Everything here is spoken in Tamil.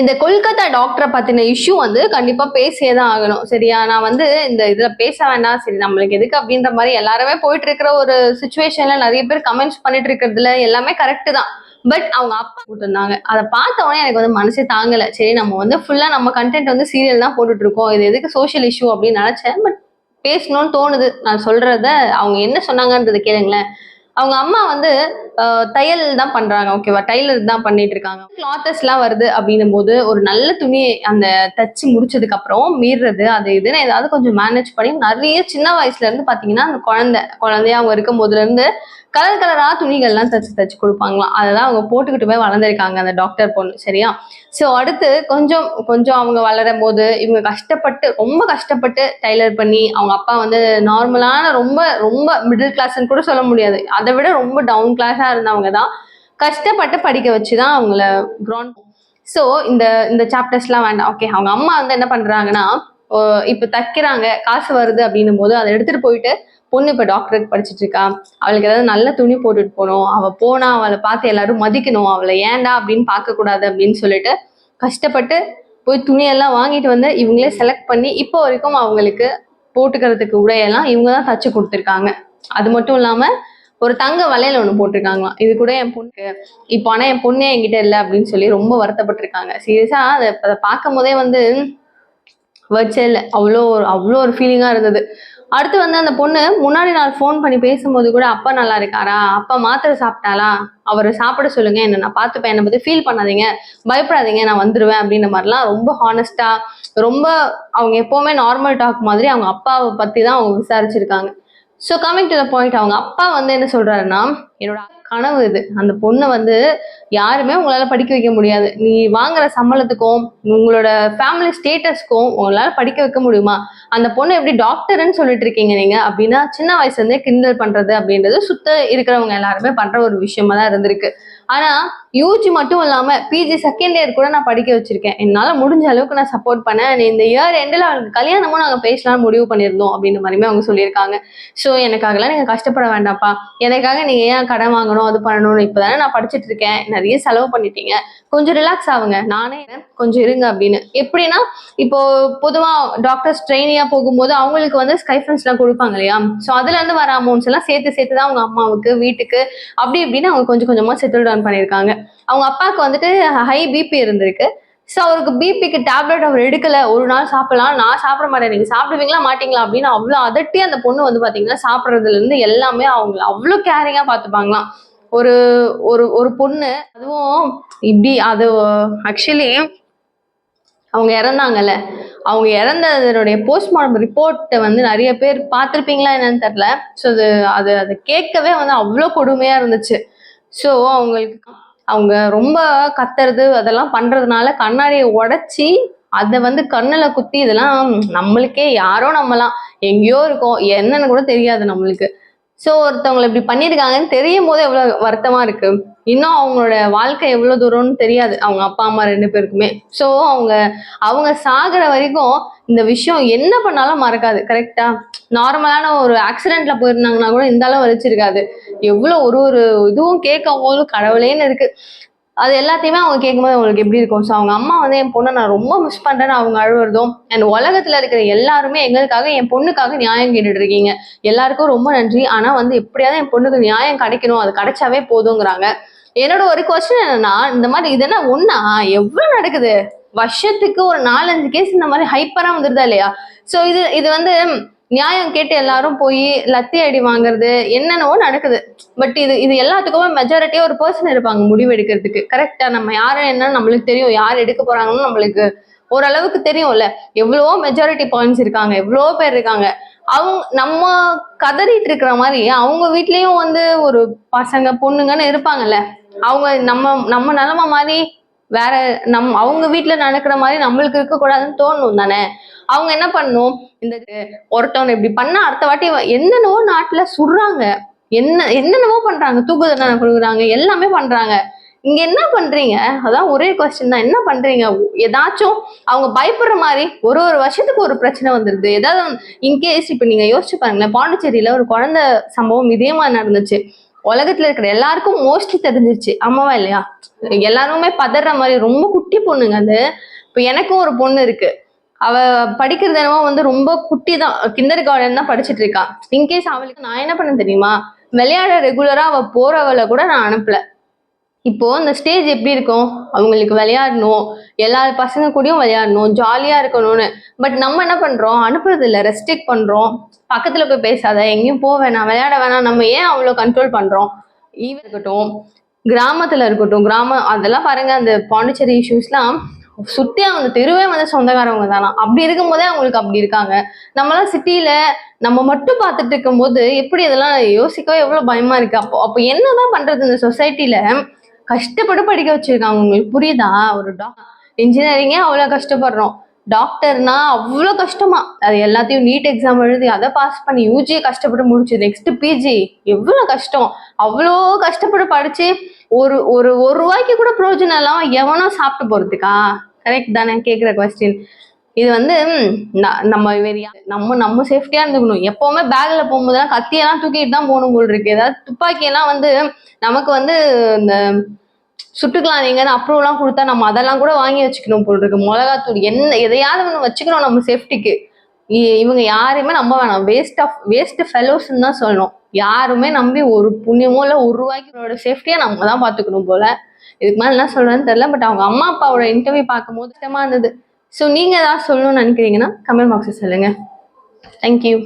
இந்த கொல்கத்தா டாக்டரை பத்தின இஷ்யூ வந்து கண்டிப்பா பேசியே தான் ஆகணும். சரியா? நான் வந்து இந்த இதுல பேச வேண்டாம் சரி நம்மளுக்கு எதுக்கு அப்படின்ற மாதிரி எல்லாருமே போயிட்டு இருக்கிற ஒரு சுச்சுவேஷன்ல நிறைய பேர் கமெண்ட்ஸ் பண்ணிட்டு இருக்கிறதுல எல்லாமே கரெக்ட் தான். பட் அவங்க அப்பா போட்டிருந்தாங்க அதை பார்த்தவனே எனக்கு வந்து மனசே தாங்கல. சரி நம்ம வந்து ஃபுல்லா நம்ம கண்டென்ட் வந்து சீரியல் தான் போட்டுட்டு இருக்கோம் இது எதுக்கு சோஷியல் இஷ்யூ அப்படின்னு நினைச்சேன். பட் பேசணும்னு தோணுது. நான் சொல்றத அவங்க என்ன சொன்னாங்கன்றதை கேளுங்களேன். அவங்க அம்மா வந்து தையல் தான் பண்றாங்க ஓகேவா டைலர் தான் பண்ணிட்டு இருக்காங்க. கிளாத்தஸ் எல்லாம் வருது அப்படின்னும் போது ஒரு நல்ல துணியை அந்த தச்சு முடிச்சதுக்கு அப்புறம் மீறது அது இதுன்னு ஏதாவது கொஞ்சம் மேனேஜ் பண்ணி நிறைய சின்ன வயசுல இருந்து பாத்தீங்கன்னா அந்த குழந்தை குழந்தைய அவங்க இருக்கும் போதுல இருந்து கலர் கலரா துணிகள்லாம் தச்சு தச்சு கொடுப்பாங்களாம். அதெல்லாம் அவங்க போட்டுக்கிட்டு போய் வளர்ந்துருக்காங்க அந்த டாக்டர் பொண்ணு சரியா? ஸோ அடுத்து கொஞ்சம் கொஞ்சம் அவங்க வளரும் போது இவங்க கஷ்டப்பட்டு ரொம்ப கஷ்டப்பட்டு டைலர் பண்ணி அவங்க அப்பா வந்து நார்மலான ரொம்ப ரொம்ப மிடில் கிளாஸ்ன்னு கூட சொல்ல முடியாது. அதை விட ரொம்ப டவுன் கிளாஸாக இருந்தவங்க தான் கஷ்டப்பட்டு படிக்க வச்சு தான் அவங்கள க்ரௌண்ட் ஸோ இந்த இந்த சாப்டர்ஸ்லாம் வேண்டாம். ஓகே அவங்க அம்மா வந்து என்ன பண்ணுறாங்கன்னா இப்போ தைக்கிறாங்க காசு வருது அப்படின்னும் போது அதை எடுத்துகிட்டு போயிட்டு பொண்ணு இப்போ டாக்டருக்கு படிச்சுட்டு இருக்கா. அவளுக்கு ஏதாவது நல்ல துணி போட்டுட்டு போகணும். அவள் போனா அவளை பார்த்து எல்லாரும் மதிக்கணும். அவளை ஏன்டா அப்படின்னு பார்க்கக்கூடாது அப்படின்னு சொல்லிட்டு கஷ்டப்பட்டு போய் துணியெல்லாம் வாங்கிட்டு வந்து இவங்களே செலக்ட் பண்ணி இப்போ வரைக்கும் அவங்களுக்கு போட்டுக்கிறதுக்கு உடையெல்லாம் இவங்க தான் தச்சு கொடுத்துருக்காங்க. அது மட்டும் இல்லாமல் ஒரு தங்க வலையில ஒன்று போட்டிருக்காங்களாம். இது கூட என் பொண்ணுக்கு. இப்போ ஆனால் என் பொண்ணே என்கிட்ட இல்லை அப்படின்னு சொல்லி ரொம்ப வருத்தப்பட்டிருக்காங்க. சீரியஸாக அதை அதை பார்க்கும் போதே வந்து வச்சே இல்லை அவ்வளோ ஒரு அவ்வளோ ஒரு ஃபீலிங்காக இருந்தது. அடுத்து வந்து அந்த பொண்ணு முன்னாடி நாள் ஃபோன் பண்ணி பேசும்போது கூட அப்பா நல்லா இருக்காரா? அப்பா மாத்திரை சாப்பிட்டாளா? அவரை சாப்பிட சொல்லுங்க. என்ன நான் பார்த்துப்பேன். என்னை பற்றி ஃபீல் பண்ணாதீங்க. பயப்படாதீங்க. நான் வந்துடுவேன் அப்படின்ற மாதிரிலாம் ரொம்ப ஹானஸ்டா ரொம்ப அவங்க எப்போவுமே நார்மல் டாக் மாதிரி அவங்க அப்பாவை பற்றி தான் அவங்க விசாரிச்சிருக்காங்க. So coming to the point அவங்க அப்பா வந்து என்ன சொல்றாருன்னா என்னோட கனவு இது. அந்த பொண்ணை வந்து யாருமே உங்களால படிக்க வைக்க முடியாது. நீ வாங்குற சம்பளத்துக்கும் உங்களோட ஃபேமிலி ஸ்டேட்டஸ்க்கும் உங்களால படிக்க வைக்க முடியுமா? அந்த பொண்ணு எப்படி டாக்டர்னு சொல்லிட்டு இருக்கீங்க நீங்க? அப்படின்னா சின்ன வயசுல இருந்தே கிண்டல் பண்றது அப்படின்றது சுத்த இருக்கிறவங்க எல்லாருமே பண்ற ஒரு விஷயமா தான் இருந்திருக்கு. ஆனா யூஜி மட்டும் இல்லாம பிஜி செகண்ட் இயர் கூட நான் படிக்க வச்சிருக்கேன். என்னால முடிஞ்ச அளவுக்கு நான் சப்போர்ட் பண்ணேன். நீ இந்த இயர் எண்டில் அவங்களுக்கு கல்யாணமும் நாங்க பேசலாம்னு முடிவு பண்ணியிருந்தோம் அப்படின்ற மாதிரியுமே அவங்க சொல்லியிருக்காங்க. ஸோ எனக்காகலாம் நீங்க கஷ்டப்பட வேண்டாம்ப்பா. எனக்காக நீங்க ஏன் கடன் வாங்கணும் அது பண்ணணும்னு இப்பதானே நான் படிச்சிட்டு இருக்கேன். நிறைய செலவு பண்ணிட்டீங்க. கொஞ்சம் ரிலாக்ஸ் ஆகுங்க. நானே கொஞ்சம் இருங்க அப்படின்னு. எப்படின்னா இப்போ பொதுவா டாக்டர்ஸ் ட்ரெயினியா போகும்போது அவங்களுக்கு வந்து ஸ்கைஃபன்ஸ் எல்லாம் கொடுப்பாங்க இல்லையா? ஸோ அதுல இருந்து வர அமௌண்ட்ஸ் எல்லாம் சேர்த்து சேர்த்து தான் அவங்க அம்மாவுக்கு வீட்டுக்கு அப்படி இப்படின்னு அவங்க கொஞ்சம் கொஞ்சமா செட்டில் டவுன் பண்ணியிருக்காங்க. அவங்க அப்பாவுக்கு வந்துட்டு ஹை பிபி இருந்திருக்கு. ஸோ அவருக்கு பிபிக்கு டேப்லெட் அவர் எடுக்கல. ஒரு நாள் சாப்பிடலாம். நான் சாப்பிட மாட்டேன். நீங்க சாப்பிடுவீங்களா மாட்டீங்களா அப்படின்னு அவ்வளோ அதட்டி அந்த பொண்ணு வந்து பாத்தீங்கன்னா சாப்பிட்றதுல இருந்து எல்லாமே அவங்க அவ்வளோ கேரிங்கா பார்த்துப்பாங்களாம் ஒரு ஒரு ஒரு பொண்ணு அதுவும் இப்படி அது ஆக்சுவலி அவங்க இறந்தாங்கல்ல. அவங்க இறந்ததனுடைய போஸ்ட்மார்டம் ரிப்போர்ட்டை வந்து நிறைய பேர் பார்த்துருப்பீங்களா என்னன்னு தெரில ஸோ அது அது அதை கேட்கவே வந்து அவ்வளோ கொடுமையாக இருந்துச்சு. ஸோ அவங்களுக்கு அவங்க ரொம்ப கத்துறது அதெல்லாம் பண்ணுறதுனால கண்ணாடியை உடைச்சி அதை வந்து கண்ணில் குத்தி இதெல்லாம் நம்மளுக்கே யாரோ நம்மலாம் எங்கேயோ இருக்கோம் என்னன்னு கூட தெரியாது நம்மளுக்கு. ஸோ ஒருத்தவங்களை இப்படி பண்ணியிருக்காங்கன்னு தெரியும் போது எவ்வளோ வருத்தமாக இருக்குது இன்னும் அவங்களோட வாழ்க்கை எவ்வளோ தூரம்னு தெரியாது. அவங்க அப்பா அம்மா ரெண்டு பேருக்குமே. ஸோ அவங்க அவங்க சாகுற வரைக்கும் இந்த விஷயம் என்ன பண்ணாலும் மறக்காது. கரெக்டா நார்மலான ஒரு ஆக்சிடென்ட்ல போயிருந்தாங்கன்னா கூட இந்த அளவு வலிச்சிருக்காது. எவ்வளோ ஒரு ஒரு இதுவும் கேட்கும் போது கடவுளேன்னு இருக்கு. அது எல்லாத்தையுமே அவங்க கேட்கும்போது அவங்களுக்கு எப்படி இருக்கும்? ஸோ அவங்க அம்மா வந்து என் பொண்ணை நான் ரொம்ப மிஸ் பண்ணுறேன்னு அவங்க அழுவுறதும் அண்ட் உலகத்தில் இருக்கிற எல்லாருமே எங்களுக்காக என் பொண்ணுக்காக நியாயம் கேட்டுட்டு இருக்கீங்க. எல்லாருக்கும் ரொம்ப நன்றி. ஆனால் வந்து எப்படியாவது என் பொண்ணுக்கு நியாயம் கிடைக்கணும். அது கிடைச்சாவே போதுங்கிறாங்க. என்னோட ஒரு கொஸ்டின் என்னன்னா இந்த மாதிரி இது என்ன எவ்வளோ நடக்குது? வருஷத்துக்கு ஒரு நாலஞ்சு கேஸ் இந்த மாதிரி ஹைப்பராக வந்துருதா இல்லையா? ஸோ இது இது வந்து நியாயம் கேட்டு எல்லாரும் போய் லத்தி அடி வாங்குறது என்னென்னவோ நடக்குது. பட் இது இது எல்லாத்துக்குமே மெஜாரிட்டியா ஒரு பர்சன் இருப்பாங்க முடிவு எடுக்கிறதுக்கு. கரெக்டா நம்ம யாரு என்னன்னு நம்மளுக்கு தெரியும். யார் எடுக்க போறாங்கன்னு நம்மளுக்கு ஓரளவுக்கு தெரியும்ல. எவ்வளவோ மெஜாரிட்டி பாயிண்ட்ஸ் இருக்காங்க. எவ்வளவோ பேர் இருக்காங்க. அவங்க நம்ம கதறிட்டு இருக்கிற மாதிரி அவங்க வீட்லயும் வந்து ஒரு பசங்க பொண்ணுங்கன்னு இருப்பாங்கல்ல. அவங்க நம்ம நம்ம நிலைமை மாதிரி வேற நம் அவங்க வீட்டுல நடக்கிற மாதிரி நம்மளுக்கு இருக்க கூடாதுன்னு தோணும் தானே? அவங்க என்ன பண்ணணும் இந்த ஒருத்தவனை இப்படி பண்ணா அடுத்த வாட்டி என்னென்னவோ நாட்டுல சுடுறாங்க. என்ன என்னென்னவோ பண்றாங்க. தூக்கு தண்டனை கொடுக்குறாங்க. எல்லாமே பண்றாங்க. இங்க என்ன பண்றீங்க? அதான் ஒரே கொஸ்டின் தான். என்ன பண்றீங்க? ஏதாச்சும் அவங்க பயப்படுற மாதிரி ஒரு ஒரு வருஷத்துக்கு ஒரு பிரச்சனை வந்துருது. ஏதாவது இன்கேஸ் இப்ப நீங்க யோசிச்சு பாருங்களேன். பாண்டிச்சேரியில ஒரு குழந்தை சம்பவம் இதே மாதிரி நடந்துச்சு. உலகத்துல இருக்கிற எல்லாருக்கும் மோஸ்ட்லி தெரிஞ்சிருச்சு. ஆமாவா இல்லையா? எல்லாருமே பதற மாதிரி ரொம்ப குட்டி பொண்ணுங்க அது. இப்போ எனக்கும் ஒரு பொண்ணு இருக்கு. அவ படிக்கிறது என்னவோ வந்து ரொம்ப குட்டி தான். கிண்டர் கார்டன் தான் படிச்சுட்டு இருக்கான் இன்கேஸ் அவளுக்கு நான் என்ன பண்ண தெரியுமா? விளையாட ரெகுலரா அவ போறவளை கூட நான் அனுப்பல. இப்போ அந்த ஸ்டேஜ் எப்படி இருக்கும்? அவங்களுக்கு விளையாடணும். எல்லா பசங்க கூடயும் விளையாடணும். ஜாலியா இருக்கணும்னு. பட் நம்ம என்ன பண்றோம்? அனுப்புறது இல்லை ரெஸ்ட்ரிக்ட் பண்றோம். பக்கத்துல போய் பேசாத. எங்கேயும் போக வேணாம். விளையாட வேணாம். நம்ம ஏன் அவ்வளோ கண்ட்ரோல் பண்றோம்? ஈவன் இருக்கட்டும். கிராமத்துல இருக்கட்டும். கிராமம் அதெல்லாம் பாருங்க. அந்த பாண்டிச்சேரி இஷ்யூஸ்லாம் சுத்தி அவங்க தெருவே வந்து சொந்தக்காரவங்க தானா? அப்படி இருக்கும்போதே அவங்களுக்கு அப்படி இருக்காங்க. நம்மளாம் சிட்டியில நம்ம மட்டும் பார்த்துட்டு இருக்கும்போது எப்படி இதெல்லாம் யோசிக்கவே எவ்வளவு பயமா இருக்கு. அப்போ அப்போ என்னதான் பண்றது இந்த சொசைட்டில கஷ்டப்பட்டு படிக்க வச்சிருக்காங்க. உங்களுக்கு புரியுதா? ஒரு டாக் இன்ஜினியரிங்கே அவ்வளோ கஷ்டப்படுறோம். டாக்டர்னா அவ்வளோ கஷ்டமா. அது எல்லாத்தையும் நீட் எக்ஸாம் எழுதி அதை பாஸ் பண்ணி யூஜி கஷ்டப்பட்டு முடிச்சு நெக்ஸ்ட் பிஜி எவ்வளோ கஷ்டம். அவ்வளோ கஷ்டப்பட்டு படிச்சு ஒரு ஒரு ஒரு ரூபாய்க்கு கூட ப்ரோஜனம் எல்லாம் எவனோ சாப்பிட்டு போறதுக்கா? கரெக்ட் தானே கேட்குற கொஸ்டின் இது வந்து ந- நம்ம நம்ம நம்ம சேஃப்டியா இருந்துக்கணும். எப்பவுமே பேக்ல போகும்போதெல்லாம் கத்தியெல்லாம் தூக்கிட்டு தான் போகணும் போல் இருக்கு. ஏதாவது துப்பாக்கியெல்லாம் வந்து நமக்கு வந்து இந்த சுட்டுக்கலாம் நீங்கன்னு அப்ரூவ்லாம் கொடுத்தா நம்ம அதெல்லாம் கூட வாங்கி வச்சுக்கணும் போல் இருக்கு. மிளகாத்தூள் என்ன எதையாவது ஒன்று வச்சுக்கணும் நம்ம சேஃப்டிக்கு இவங்க யாரையுமே நம்ப வேணாம். வேஸ்ட் ஆஃப் வேஸ்ட் ஃபெலோஸ்ன்னு தான் சொல்லணும். யாருமே நம்பி ஒரு புண்ணியமோ இல்லை ஒரு ரூபாய்க்கு சேஃப்டியா நம்ம தான் பார்த்துக்கணும் போல. இதுக்கு மேல என்ன சொல்றேன்னு தெரியல பட் அவங்க அம்மா அப்பாவோட இன்டர்வியூ பார்க்கும்போது கஷ்டமா இருந்தது. ஸோ நீங்க ஏதாவது சொல்லணும்னு நினைக்கிறீங்கன்னா கமெண்ட் பாக்ஸில் சொல்லுங்க. தேங்க்யூ